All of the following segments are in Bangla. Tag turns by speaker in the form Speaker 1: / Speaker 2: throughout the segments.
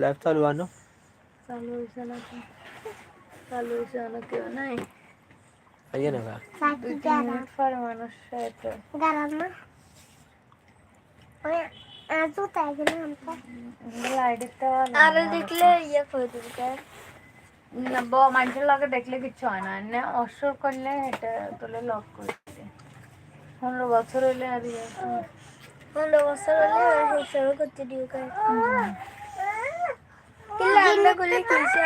Speaker 1: লাইভ চালু আনো
Speaker 2: চালু হয়েছে না তো। চালু হয়েছে না। কেউ নাই
Speaker 3: আরে দেখলে ইয়ে করে
Speaker 2: না ব মানুষের লগে দেখলে কিচ্ছু হয় না। না অসর করলে এটা তোলে লক করে দিবে। পনেরো বছর হইলে আর ইয়ে হয়।
Speaker 3: পনেরো বছর হলে হিসাবে করতে দিও কার কিন্তু আমরা করলে কিনছে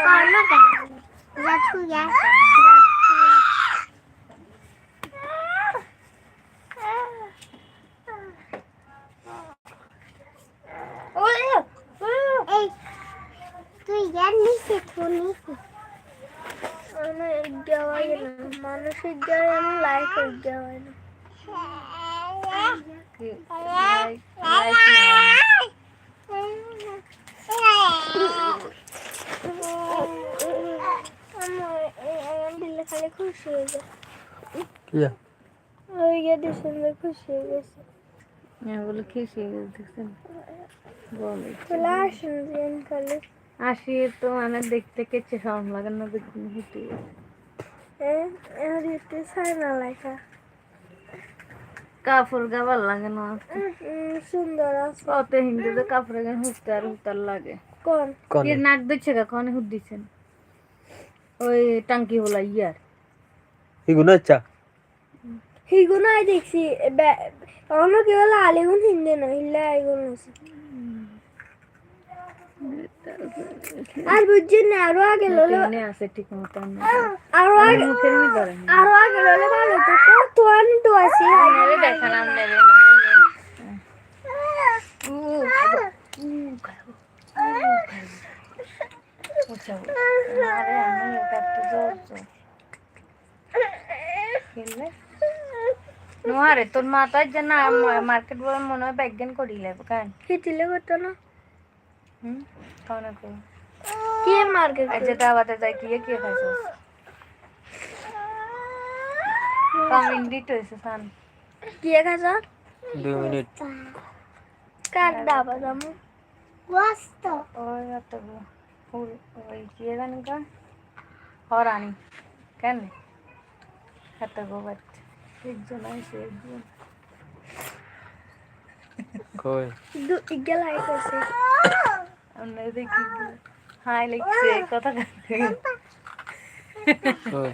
Speaker 4: তুই জানিস তুই
Speaker 3: আমার দেওয়া না মানুষের দেওয়া আমি লাইক করে দেওয়া না
Speaker 2: কি- লাইক লাইক নেওয়া।
Speaker 3: আমার আমার দিলে খালি খুশি হয়ে যায়
Speaker 1: কি?
Speaker 3: ওই গেটে শুনলে খুশি হয়ে গেছে।
Speaker 2: এগুলো খেয়েছি দেখছেন? বলে
Speaker 3: চলে আসুন দিন খালি
Speaker 2: আসি তো মানে দেখতে কেছে শরম লাগে না দেখতে হেঁটে
Speaker 3: হ্যাঁ আর এতে চাই না লেখা।
Speaker 2: কাপড় গাবার লাগে না
Speaker 3: উম, সুন্দর আছে।
Speaker 2: অত হিন্দুতে কাপড়ে গায়ে হুঁকতে আর হুতার লাগে।
Speaker 3: কোন?
Speaker 2: নাক দিচ্ছে কখন হুট দিচ্ছেন ওই টাঙ্কি হলা ইয়ার।
Speaker 1: ইগুন আচ্ছা
Speaker 3: হিগুনাই দেখছি অন্য কি বলে আলিগুন হিন্দে না হিল্লা আইগুন আছে আর বুঝছেন না আরও আগে লোলে
Speaker 2: আছে ঠিক মতো
Speaker 3: আরও আগে আরও আগে লোলে ভালো তো কত আনন্দ আছে
Speaker 2: নেবে দেখা নাম নেবে আরে আমি কাটতে যাচ্ছি খেললে নোয়ারে তোর মাথার জন্য মার্কেট বলে মনে হয় ব্যাগেন করিলে কেন
Speaker 3: খেতিলে করতো না?
Speaker 2: হুম? কারণ করি
Speaker 3: কি মার্কেট
Speaker 2: এই দাওয়াতে যাই কি কি খাইছো কম ইন্ডিট হয়েছে সান।
Speaker 3: কি খাইছ?
Speaker 1: দুই মিনিট।
Speaker 3: কার দাবা দামু
Speaker 4: বস্ত
Speaker 2: ওই ফুল ওই কি জানি কা? হরানি। কেন? একটা গো একজন আছে একজন।
Speaker 1: কই?
Speaker 3: দু ইগেল হাই করছে
Speaker 2: আমরা দেখি হাই লিখছে কথা
Speaker 1: কই?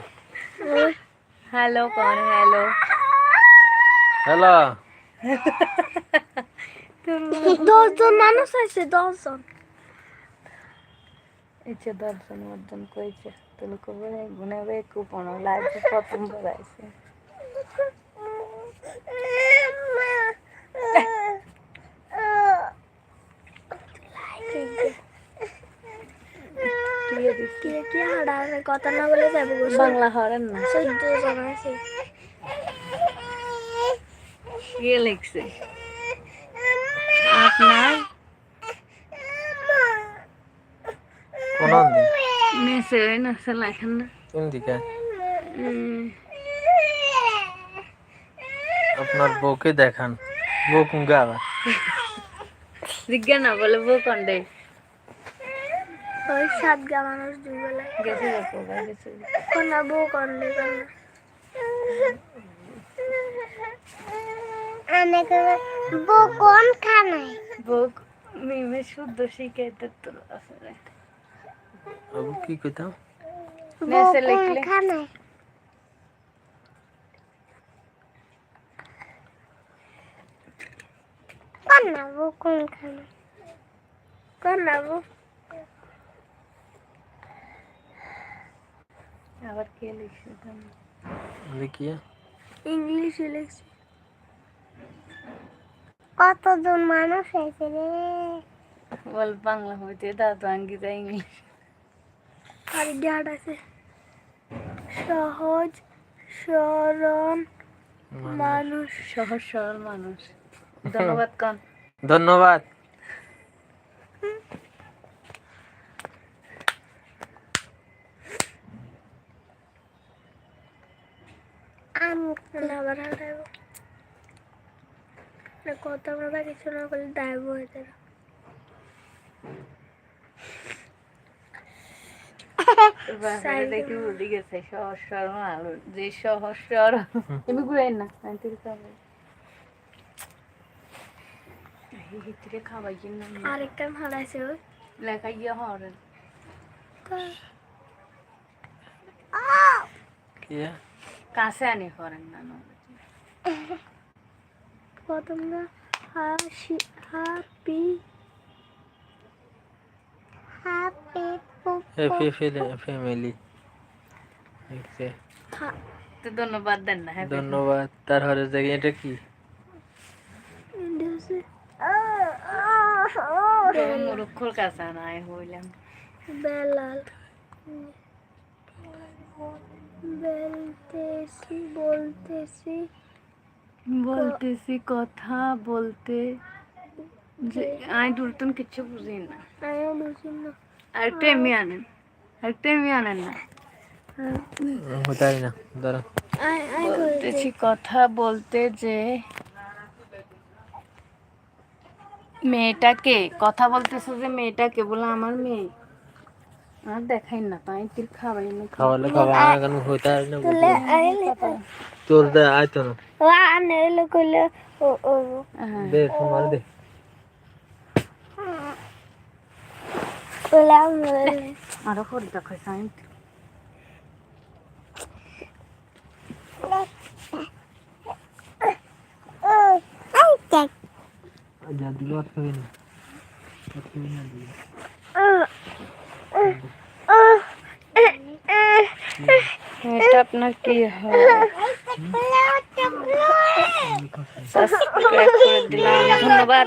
Speaker 2: হ্যালো কোন হ্যালো।
Speaker 1: হ্যালো।
Speaker 3: দশজন মানুষ আছে দশজন।
Speaker 2: ইচ্ছে দর্শন অর্জন করেছে তুমি লাইভ প্রথম বলাইছে
Speaker 3: কি কি হাড়া কথা না বলে
Speaker 2: না।
Speaker 3: চোদ্দ জন আছে
Speaker 2: কে লিখছে? আপনার
Speaker 1: কোন দিন
Speaker 2: সে লেখেন না
Speaker 1: কোন আপনার বউকে দেখান। বউ কুঙ্গে আবার
Speaker 2: জিজ্ঞা না বলে বউ কন্ডে
Speaker 3: ওই সাত গা মানুষ দুই বেলা
Speaker 2: গেছে দেখো গেছে
Speaker 3: কোনা বউ কোনা
Speaker 4: আমি বউ কোন খানায়?
Speaker 2: বউ মিমে শুদ্ধ শিখাইতে তো আসলে
Speaker 1: আবু কি কইতাম
Speaker 4: বউ
Speaker 2: মেসে
Speaker 4: কোন
Speaker 2: লিখলে
Speaker 4: খানায় কোন না বউ কোন খানায়
Speaker 3: কোনা বউ
Speaker 2: আবার কে লিখছে তুমি
Speaker 1: দেখিয়ে
Speaker 3: ইংলিশে লিখছি
Speaker 4: কতজন মানুষ হয়েছে রে
Speaker 2: বল বাংলা হইতে দাদু আঙ্গিতা ইংলিশ
Speaker 3: আর গাড আছে। সহজ সরল মানুষ।
Speaker 2: সহজ সরল মানুষ। ধন্যবাদ কন।
Speaker 1: ধন্যবাদ।
Speaker 3: কথা মতো কিছু না করলে দায়ব হয়ে যাবে
Speaker 2: বাসায় দেখি উড়ে গেছে সহজ সরল আলো যে সহজ সরল তুমি ঘুরে না আমি তুই খাব হিতিরে খাবাই কিনা
Speaker 3: আরেকটা হারাইছে ওই
Speaker 2: লেখা গিয়ে হরেন কাছে আনি হরেন না না
Speaker 3: হাসি হাপি
Speaker 4: হ্যাপি
Speaker 1: ফ্যামিলি
Speaker 2: তো ধন্যবাদ দেন না হ্যাঁ
Speaker 1: ধন্যবাদ। তার হরে জায়গায় এটা কি?
Speaker 2: মুরুক্ষর কাছে নাই হইলাম।
Speaker 3: বেলাল। বলতেছি বলতেছি।
Speaker 2: বলতেছি কথা বলতে। যে আমি দুর্তন কিচ্ছু বুঝি না।
Speaker 3: আমিও বুঝি না।
Speaker 2: আরেকটা এমনি আনেন। আরেকটা এমনি আনেন না।
Speaker 1: দাঁড়া।
Speaker 2: বলতেছি কথা বলতে যে মেয়েটাকে কথা বলতেছে যে মেয়েটাকে বলে আমার মেয়ে। আর দেখাই না তাই তুই খাবাই না।
Speaker 1: খাওয়ালে খাওয়া হতাই না তোর দে আইতো না
Speaker 3: ও আনে কইলে ও ও
Speaker 2: হ্যাঁ।
Speaker 1: দে তোমার দে।
Speaker 2: আরও করে দেখাই সাইন
Speaker 1: যা দিল আর খাবি না আর খাবি না দিল।
Speaker 2: এটা আপনার কি হয় সাবস্ক্রাইব করে দিলাম। ধন্যবাদ।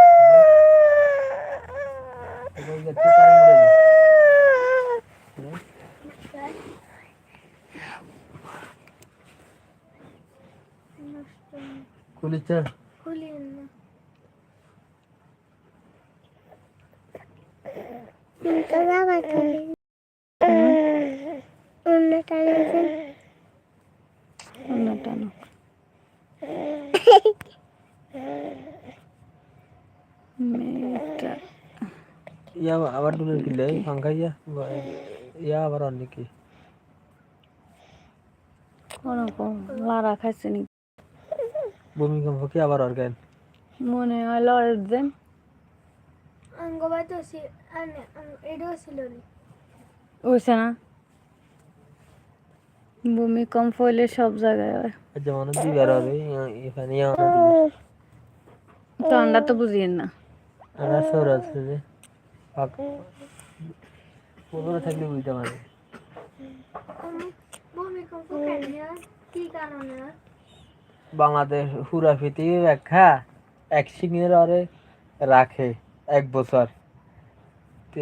Speaker 1: এবার যাচ্ছে টাইম দেবে। কুলিচা
Speaker 3: খুলি না
Speaker 2: অন্যটা না মেয়েটা
Speaker 1: ইয়া আবার দুলের কিলে ফাঙ্কা ইয়া ইয়া আবার অনেক কি?
Speaker 2: ওরকম লারা খাইছে নি
Speaker 1: ভূমিকম্প কি আবার অর্গান
Speaker 2: মনে হয় লড়ের দেন।
Speaker 3: আঙ্গ বাইতো সি আনে এডো ছিল
Speaker 2: ওইছে না? ভূমিকম্প হইলে সব জায়গায় হয়।
Speaker 1: যেমন দিবার হবে এখানে ইয়া
Speaker 2: তো বুঝিয়েন না।
Speaker 1: আমরা সৌর আছে থাকলে বুঝতে পারে
Speaker 3: ভূমিকম্প কেন? কি কারণে হয়?
Speaker 1: বাংলাদেশ হুরাফিতি ব্যাখ্যা এক আরে রাখে এক বছর। তে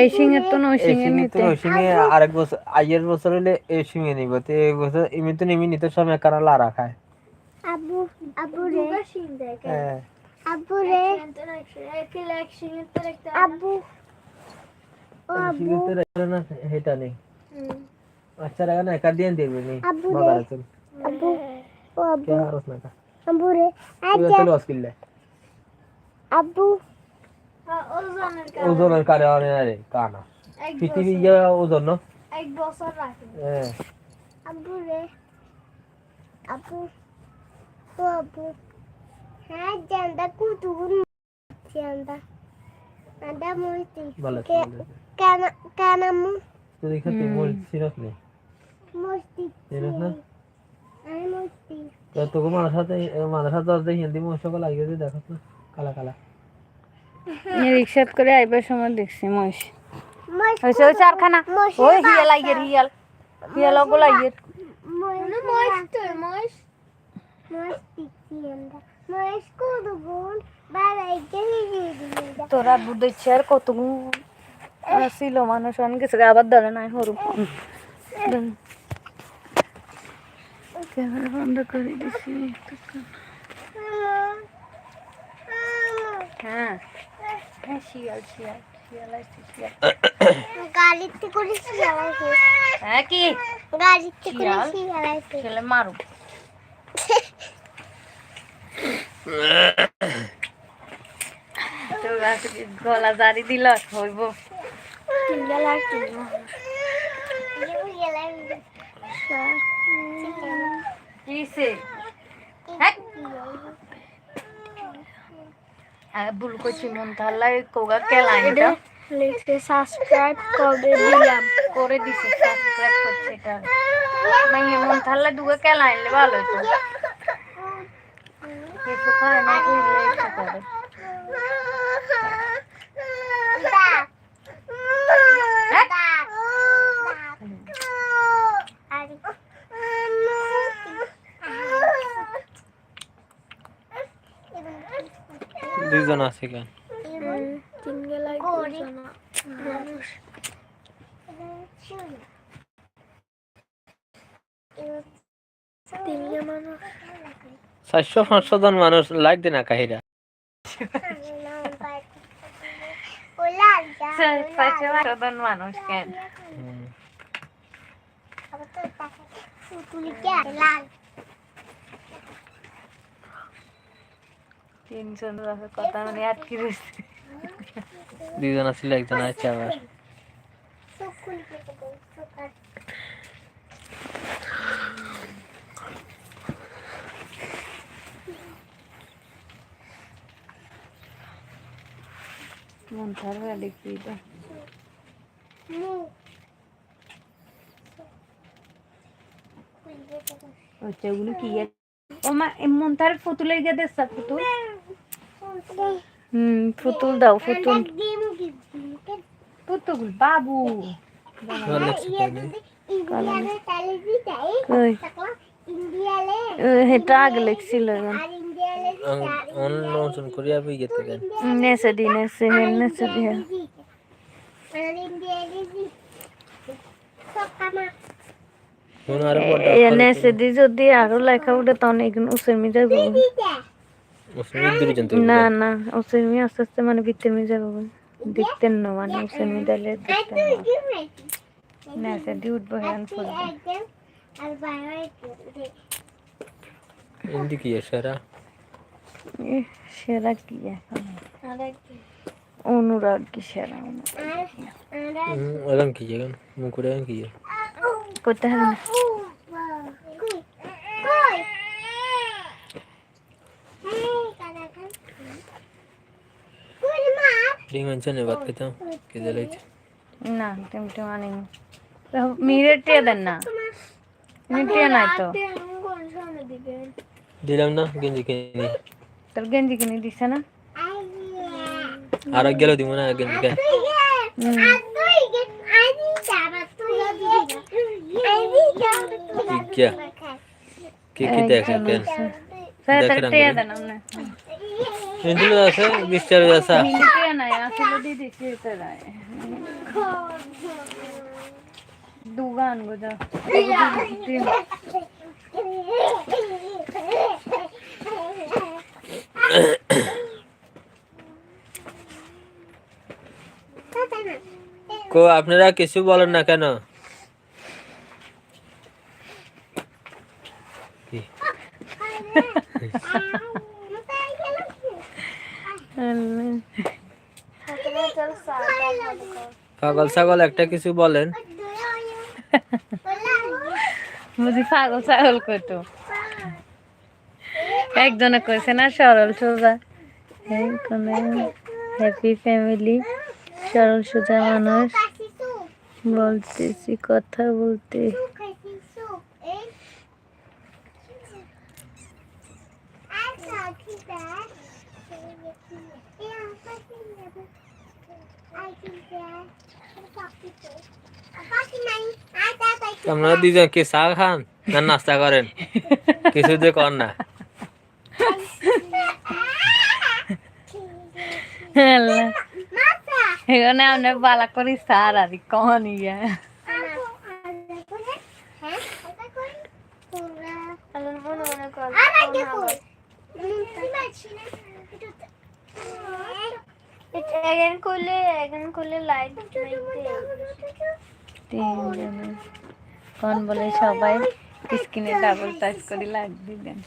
Speaker 2: এই সিংহের তো
Speaker 1: এই সিংহে
Speaker 2: নিতে।
Speaker 1: ওই সিংহে আরেক বছর আগের বছর হলে এই সিংহে নিব। তো এই বছর এমনি তো নেমি নিতে সময় কারণ লারা খায়।
Speaker 4: আবু আবু রে।
Speaker 3: সিং দেখে
Speaker 1: হ্যাঁ
Speaker 4: আবু রে
Speaker 3: একই লাইক সিংয়ের তো একটা
Speaker 4: আবু ও আবু
Speaker 1: সিংহে তো রাখল না হেটা নেই আচ্ছা রাখা না একা দিয়ে দিবে নি
Speaker 4: আব্বু রে।
Speaker 1: বাবার আছে
Speaker 4: আবু ও আবু
Speaker 1: কে হারস না কা
Speaker 4: আবু রে আচ্ছা
Speaker 1: তো লস কিল্লে
Speaker 4: আবু
Speaker 3: আর ওজনের
Speaker 1: ওজনের কারণে আরে কানা পৃথিবী ইয়া ওজন না
Speaker 3: এক বছর রাখে
Speaker 1: হ্যাঁ
Speaker 4: আবু রে আবু ও আবু হ্যাঁ জানদা কুতুন জানদা আদা মইতি
Speaker 1: ভালো আছে,
Speaker 4: কে-
Speaker 1: ভালো আছে।
Speaker 4: কেন কেন মু
Speaker 1: তুই না
Speaker 4: আমি
Speaker 1: তোকে সাথে সাথে হিন্দি লাগিয়ে দিয়ে দেখো না কালা কালা
Speaker 2: রিক্সাত করে আইবার সময় দেখছি মহিষ হয়েছে ওই চারখানা ওই হিয়াল আইয়ের হিয়াল হিয়াল ওগুলো আইয়ের
Speaker 3: মস্ত মস্ত
Speaker 4: মস্তি জানদা Mas
Speaker 2: তোরা বুধ আর কত ছিল মানুষ অনেক গেছে আবার ধরে নাই হরু। ক্যামেরা বন্ধ করে দিছি। হ্যাঁ। হ্যাঁ শিয়াল শিয়াল শিয়াল আসছে শিয়াল।
Speaker 4: গাড়িতে করে শিয়ালাইছে
Speaker 2: হ্যাঁ কি?
Speaker 4: গাড়িতে করে
Speaker 2: শিয়াল?
Speaker 4: শিয়ালাইছে
Speaker 2: ছেলে মারু তো আজকে গলা জারি দিল হইব ভুল করছি মন তাহলে কোগা কেলাইটা
Speaker 3: লিখে সাবস্ক্রাইব করে দিলাম
Speaker 2: করে দিছে সাবস্ক্রাইব করছে এটা মাইয়ে মন তাহলে দুগে কেলাইলে ভালো হতো কিছু খায় না বুঝলে ইচ্ছা করে
Speaker 1: দুইজন আছে কেন
Speaker 3: তিন বেলায়
Speaker 4: গরিব।
Speaker 3: দুজনা মানুষ তিনজন মানুষ
Speaker 1: চারশো পাঁচশো জন মানুষ লাইক দেয় না কাহিরা।
Speaker 2: সাধারণ মানুষ কেন তিনজন কথা মানে আটকে রয়েছে
Speaker 1: দুইজন আছিল একজন আছে আবার
Speaker 2: মন থাকবে দেখবি তো আচ্ছা ওগুলো কি ও মা মন তার ফুতুলের গিয়ে দেশা ফুতুল হুম ফুতুল দাও ফুতুল ফুতুল বাবু। কই এ, হেটা আগে লেখছিল
Speaker 1: নতুন করিয়া বই গেতে কেন
Speaker 2: নেছে দি নেছে হে নেছে দি হে। এ নেছে দি যদি আরও লেখা উঠে তখন উসেমি যাব
Speaker 1: মুসলিম
Speaker 2: না না উসেমি আস্তে আস্তে মানে ভিতরে মি যাব দেখতেন না মানে উসেমি দিলে দেখতেন না। নেছে দি উঠবো হ্যান
Speaker 1: সেরা।
Speaker 2: সেরা কি এখন অনুরাগ কি সেরা
Speaker 1: এখন কি এখন মুকুরে এখন কি
Speaker 2: করতে হবে না
Speaker 1: ডিম আনছে না ভাত খেতাম কে জ্বালাইছে
Speaker 2: না টেমটে আনিনি মিরে টিয়ে দেন না মিটিয়ে নাই তো
Speaker 3: সামনে দিবেন
Speaker 1: দিলাম না গেঞ্জি কিনে
Speaker 2: তোর গেঞ্জি কিনে দিছে না
Speaker 1: আর গেল দিব না গেঞ্জি কে কে কি দেখে কেন
Speaker 2: স্যার
Speaker 1: দেখে
Speaker 2: তোর
Speaker 1: রঙ
Speaker 2: টিয়ে
Speaker 1: করে।
Speaker 2: দেন না
Speaker 1: হিন্দি আছে বিশ আছে
Speaker 2: মিটিয়ে নাই আসলে দিদি খেতে দেয় দুগান গোজা
Speaker 1: কো, আপনারা কিছু বলেন না কেন? পাগল ছাগল, একটা কিছু বলেন
Speaker 2: বুঝি পাগল ছাগল কইতো একজনে কইছে না, সরল সোজা। হ্যাপি ফ্যামিলি সরল সোজা মানুষ। বলতেছি, কথা বলতে।
Speaker 1: আপনারা দুজন কি চা খান না নাস্তা করেন? কিছু যে কর না।
Speaker 2: এখানে আমরা বালা করি সার আর কখন ইয়া। কোন বলে সবাই স্ক্রিনে ডাবল টাচ করে লাগ দিবেন।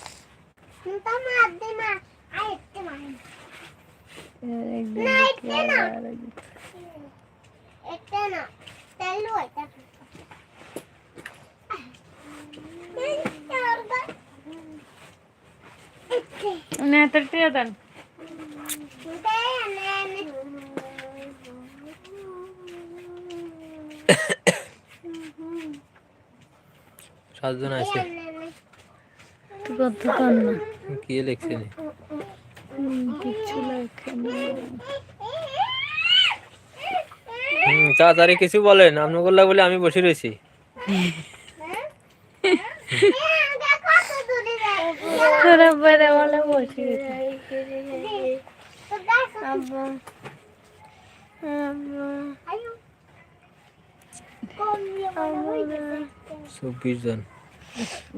Speaker 2: দেখি আবার না তোর টিয়া দেন
Speaker 1: সাতজন আছে
Speaker 2: তুই কত কর না
Speaker 1: কি লিখছে তাড়াতাড়ি কিছু বলেন। আপনার বলে আমি বসে রয়েছি। চব্বিশ জন।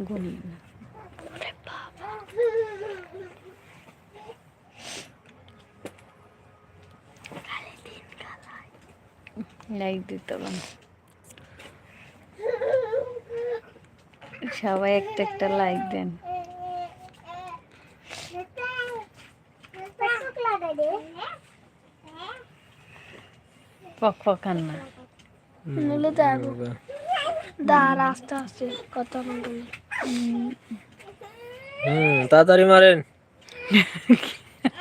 Speaker 2: গুনি না। লাইক দিতে হবে। সবাই একটা একটা লাইক দেন। পক পকান না।
Speaker 3: নিলে যাব দাঁড় আস্তে আস্তে কত বলি।
Speaker 1: হুম তাড়াতাড়ি মারেন।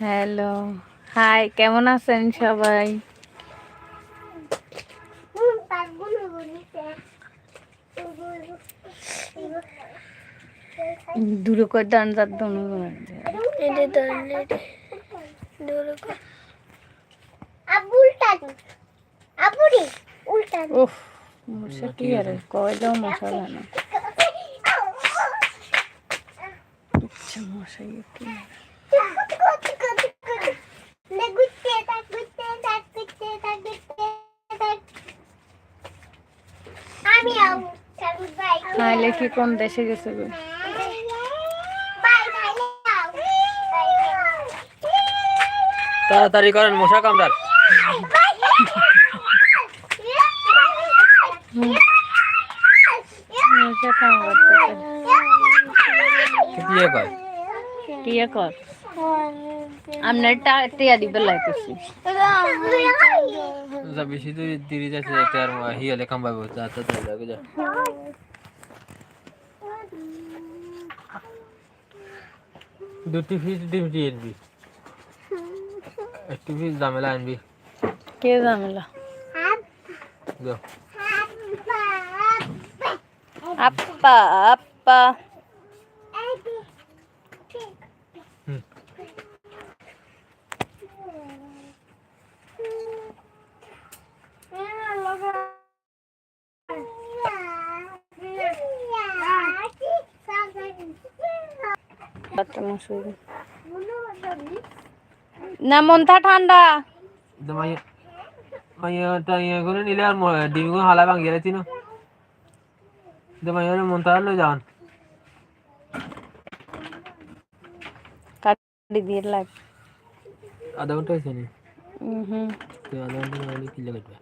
Speaker 2: হ্যালো হাই কেমন আছেন সবাই দূরে করে দান
Speaker 4: আবুরি উল্টা
Speaker 2: উফ মশা কি আরে কয়লাও মশা না আচ্ছা মশাই কি
Speaker 4: আমি
Speaker 2: খাইলে কি কোন দেশে গেছে গো
Speaker 4: বাই বাই
Speaker 1: তাড়াতাড়ি করেন মশা কামড়ার
Speaker 2: মশা কামড়াতে
Speaker 1: দিয়ে কর
Speaker 2: টিয়া কর আপনার টা- টিয়া দিবে লাগতেছি
Speaker 1: যা বেশি দূর দেরি যাচ্ছে যাতে আর হিয়ালে কামবাবো যা তো যা লাগে যা দুটি ফিস ডিমটি আনবি একটি ফিস দামেলা আনবি
Speaker 2: কে ঝামেলা
Speaker 1: দো
Speaker 2: আপা আপা
Speaker 1: হুম।
Speaker 2: বাচ্চা মশুরি না মনটা ঠান্ডা
Speaker 1: তো মাই মাইয়াটা ইয়ে করে নিলে আর ম- ডিমগুলো হালা ভাঙিয়ে রেছি না তো মাইয়ার মন তার লই যান
Speaker 2: কাটি দিয়ে লাগ
Speaker 1: আধা ঘণ্টা হয়েছে নি
Speaker 2: হুম
Speaker 1: তো আধা ঘণ্টা না হলে কিলে কাটবে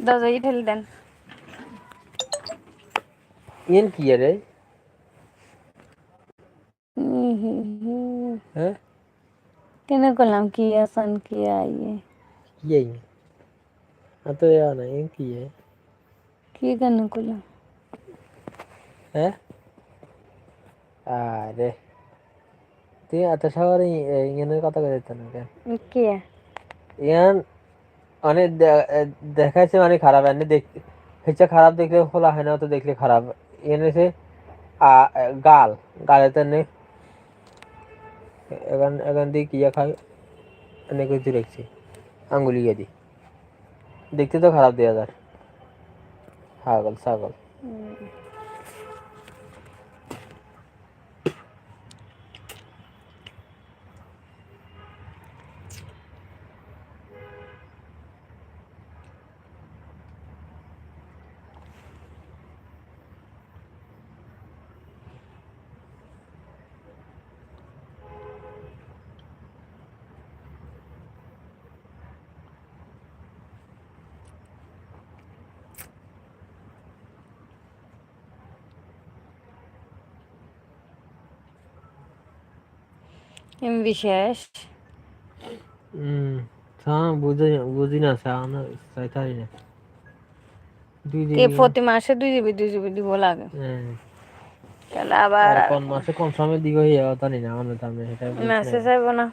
Speaker 2: দরজাই ঠেলে দেন
Speaker 1: ইয়েন কি রে হ্যাঁ
Speaker 2: কেন করলাম কি আসান কি আইয়ে
Speaker 1: কি এত ইয়া নাই এ কি है
Speaker 2: কি কেন করলাম
Speaker 1: হ্যাঁ আরে তুই এত শহরে ইংনের কথা কই দিত না
Speaker 2: কি
Speaker 1: ইয়ান অনেক দেখাচ্ছে মানে খারাপ এনে দেখতে হচ্ছে খারাপ দেখলে খোলা হয় না তো দেখলে খারাপ এনে সে আ- গাল গালে তো নে এখান এখান দিয়ে কিয়া খাই এনে কিছু রেখছি আঙ্গুলি গিয়ে দি দেখতে তো খারাপ দেওয়া যায় ছাগল ছাগল।
Speaker 2: এমবি শেষ
Speaker 1: হুম হ্যাঁ বুঝি বুঝি না সানা সাইতারি না। দুই দিন
Speaker 2: কে প্রতি মাসে দুই জিবি দুই জিবি দিব লাগে।
Speaker 1: হ্যাঁ।
Speaker 2: তাহলে আবার
Speaker 1: কোন মাসে কোন সময় দিব যাওয়া জানি না আমার দামে এটা
Speaker 2: মেসেজ আইবো না।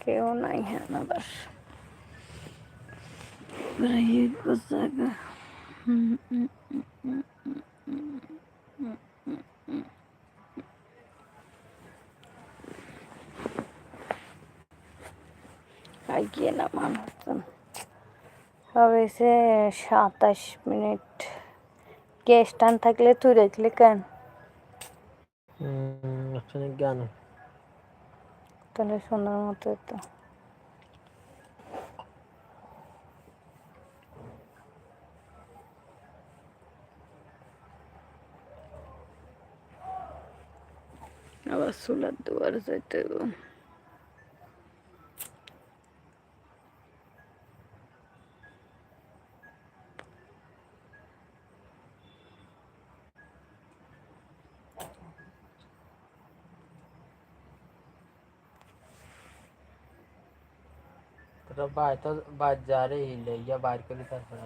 Speaker 2: কেউ নাই হ্যাঁ আবার এগিয়ে নামান হতাম হয়েছে সাতাশ মিনিট। গ্যাস টান থাকলে তুই দেখলি কেন?
Speaker 1: গান।
Speaker 2: তাহলে সুন্দর মতো তো। আবার সোলার দুয়ার যাইতে হইব।
Speaker 1: তোরা বাই তো বাজারে হিলে ইয়া বাইর করে তারপরে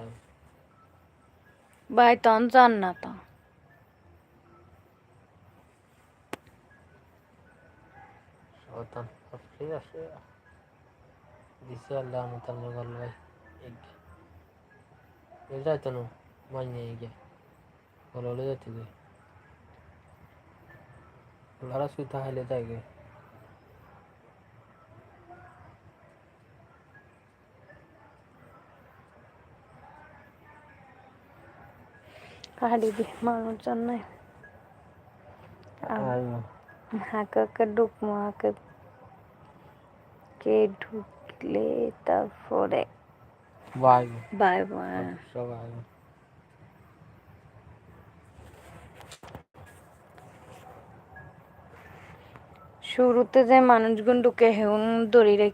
Speaker 2: ভাই তখন যান না তো
Speaker 1: শতান সব ঠিক আছে দিছে আল্লাহ আমি তার গল ভাই এটা তো নো মাইনে গিয়ে গল হলে যেতে গে লড়া সুতা হাইলে তাই গে
Speaker 2: মানুষজন নাই
Speaker 1: আর
Speaker 2: হাঁকাকে ঢুকবো হাঁকে কে ঢুকলে তারপরে
Speaker 1: বাই
Speaker 2: বাই বাই শুরুতে যে মানুষগুন ঢুকে হেউন দড়ি রেখে